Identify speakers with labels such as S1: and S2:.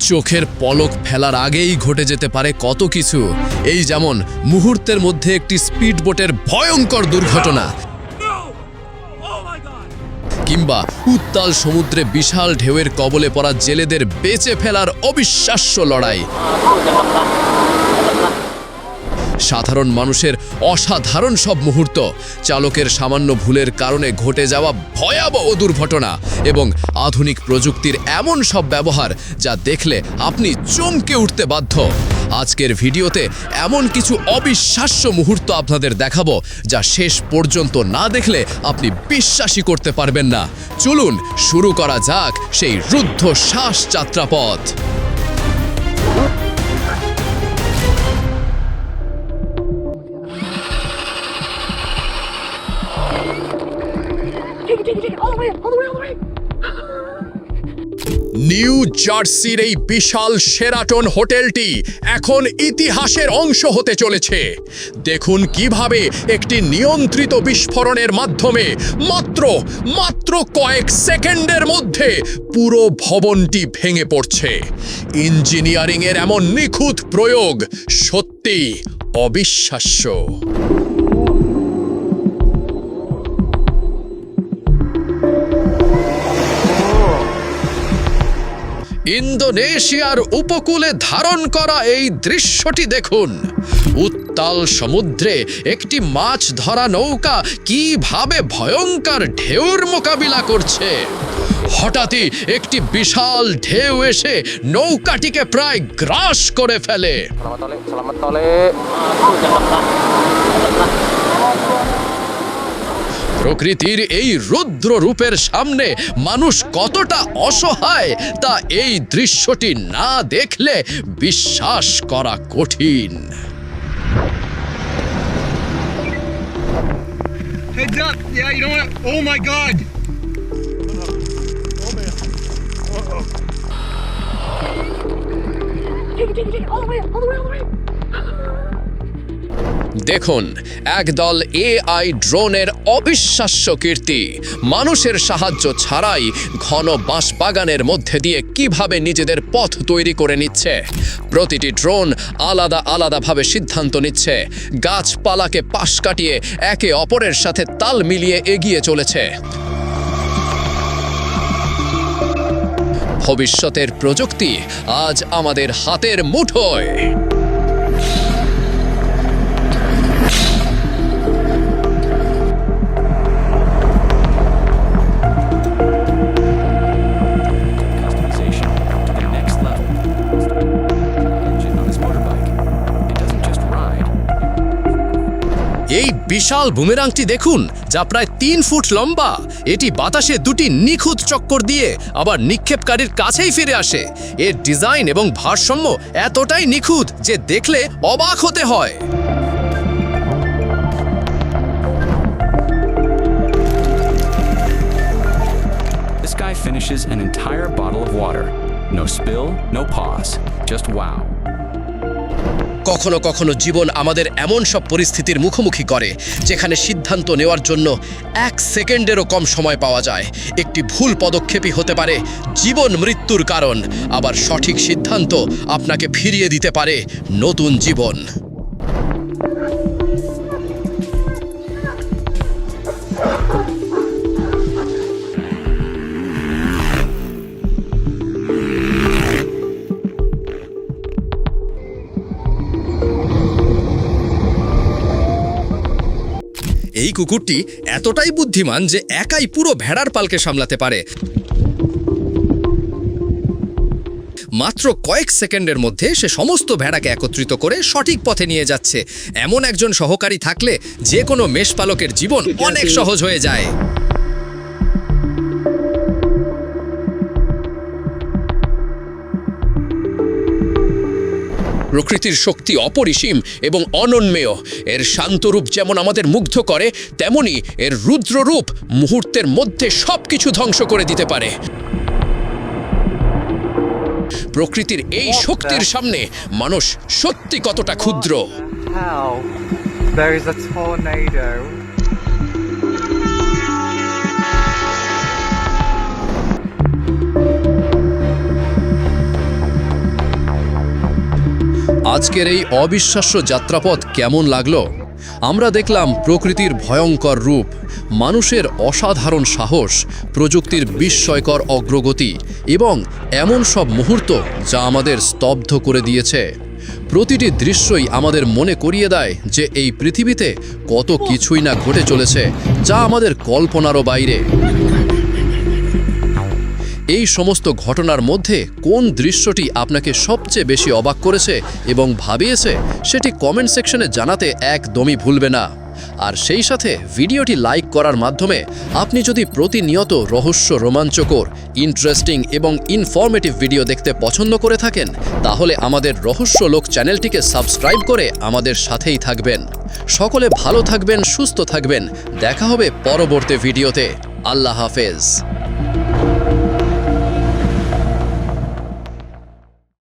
S1: চোখের পলক ফেলার আগেই ঘটে যেতে পারে কত কিছু। এই যেমন মুহূর্তের মধ্যে একটি স্পিড বোটের ভয়ঙ্কর দুর্ঘটনা। কিংবা উত্তাল সমুদ্রে বিশাল ঢেউয়ের কবলে পড়া জেলেদের বেঁচে ফেলার অবিশ্বাস্য লড়াই। সাধারণ মানুষের অসাধারণ সব মুহূর্ত। চালকের সামান্য ভুলের কারণে ঘটে যাওয়া ভয়াবহ দুর্ঘটনা এবং আধুনিক প্রযুক্তির এমন সব ব্যবহার যা দেখলে আপনি চমকে উঠতে বাধ্য। আজকের ভিডিওতে এমন কিছু অবিশ্বাস্য মুহূর্ত আপনাদের দেখাবো যা শেষ পর্যন্ত না দেখলে আপনি বিশ্বাসই করতে পারবেন না। চলুন শুরু করা যাক সেই রুদ্ধ শ্বাস যাত্রাপথ। নিউ জার্সির এই বিশাল সেরাটন হোটেলটি এখন ইতিহাসের অংশ হতে চলেছে। দেখুন কীভাবে একটি নিয়ন্ত্রিত বিস্ফোরণের মাধ্যমে মাত্র মাত্র কয়েক সেকেন্ডের মধ্যে পুরো ভবনটি ভেঙে পড়ছে। ইঞ্জিনিয়ারিংয়ের এমন নিখুঁত প্রয়োগ সত্যি অবিশ্বাস্য। ইন্দোনেশিয়ার উপকূলে ধারণ করা এই দৃশ্যটি দেখুন। উত্তাল সমুদ্রে একটি মাছ ধরা নৌকা কীভাবে ভয়ঙ্কর ঢেউর মোকাবিলা করছে? হঠাৎই একটি বিশাল ঢেউ এসে নৌকাটিকে প্রায় গ্রাস করে ফেলে। প্রকৃতির এই রুদ্র রূপের সামনে মানুষ কতটা অসহায় তা এই দৃশ্যটি না দেখলে বিশ্বাস করা কঠিন।
S2: Take it, take!
S1: দেখুন, একদল এআই ড্রোনের অবিশ্বাস্য কীর্তি। মানুষের সাহায্য ছাড়াই ঘন বাঁশবাগানের মধ্যে দিয়ে কীভাবে নিজেদের পথ তৈরি করে নিচ্ছে। প্রতিটি ড্রোন আলাদা আলাদাভাবে সিদ্ধান্ত নিচ্ছে। গাছপালাকে পাশ কাটিয়ে একে অপরের সাথে তাল মিলিয়ে এগিয়ে চলেছে। ভবিষ্যতের প্রযুক্তি আজ আমাদের হাতের মুঠোয়। বিশাল বুমেরাংটি দেখুন যা প্রায় তিন ফুট লম্বা এটি বাতাসে দুটি নিখুঁত চক্কর দিয়ে আবার নিক্ষেপকারীর কাছেই ফিরে আসে এর ডিজাইন এবং ভারসাম্য এতটাই নিখুঁত যে দেখলে অবাক হতে হয়
S3: finishes an entire bottle of water. No spill, no pause. Just wow.
S1: কখনো কখনো জীবন আমাদের এমন সব পরিস্থিতির মুখোমুখি করে, যেখানে সিদ্ধান্ত নেওয়ার জন্য এক সেকেন্ডেরও কম সময় পাওয়া যায়। একটি ভুল পদক্ষেপই হতে পারে জীবন মৃত্যুর কারণ। আবার সঠিক সিদ্ধান্ত আপনাকে ফিরিয়ে দিতে পারে নতুন জীবন। এই কুকুরটি এতটাই বুদ্ধিমান যে একাই পুরো ভেড়ার পালকে সামলাতে পারে। মাত্র কয়েক সেকেন্ডের মধ্যে সে সমস্ত ভেড়াকে একত্রিত করে সঠিক পথে নিয়ে যাচ্ছে। এমন একজন সহকারী থাকলে যে কোনো মেষপালকের জীবন অনেক সহজ হয়ে যায়। প্রকৃতির শক্তি অপরিসীম এবং অনন্মেয় এর শান্তরূপ যেমন আমাদের মুগ্ধ করে তেমনি এর রুদ্ররূপ মুহূর্তের মধ্যে সব কিছু ধ্বংস করে দিতে পারে। প্রকৃতির এই শক্তির সামনে মানুষ সত্যি কতটা ক্ষুদ্র।
S4: There is a tornado.
S1: আজকের এই অবিশ্বাস্য যাত্রাপথ কেমন লাগল? আমরা দেখলাম প্রকৃতির ভয়ঙ্কর রূপ, মানুষের অসাধারণ সাহস, প্রযুক্তির বিস্ময়কর অগ্রগতি এবং এমন সব মুহূর্ত যা আমাদের স্তব্ধ করে দিয়েছে। প্রতিটি দৃশ্যই আমাদের মনে করিয়ে দেয় যে এই পৃথিবীতে কত কিছুই না ঘটে চলেছে যা আমাদের কল্পনারও বাইরে। এই সমস্ত ঘটনার মধ্যে কোন দৃশ্যটি আপনাকে সবচেয়ে বেশি অবাক করেছে এবং ভাবিয়েছে, সেটি কমেন্ট সেকশনে জানাতে একদমই ভুলবে না। আর সেই সাথে ভিডিওটি লাইক করার মাধ্যমে আপনি যদি প্রতিনিয়ত রহস্য রোমাঞ্চকর, ইন্টারেস্টিং এবং ইনফরমেটিভ ভিডিও দেখতে পছন্দ করে থাকেন, তাহলে আমাদের রহস্য লোক চ্যানেলটিকে সাবস্ক্রাইব করে আমাদের সাথেই থাকবেন। সকলে ভালো থাকবেন, সুস্থ থাকবেন। দেখা হবে পরবর্তী ভিডিওতে। আল্লাহ হাফেজ।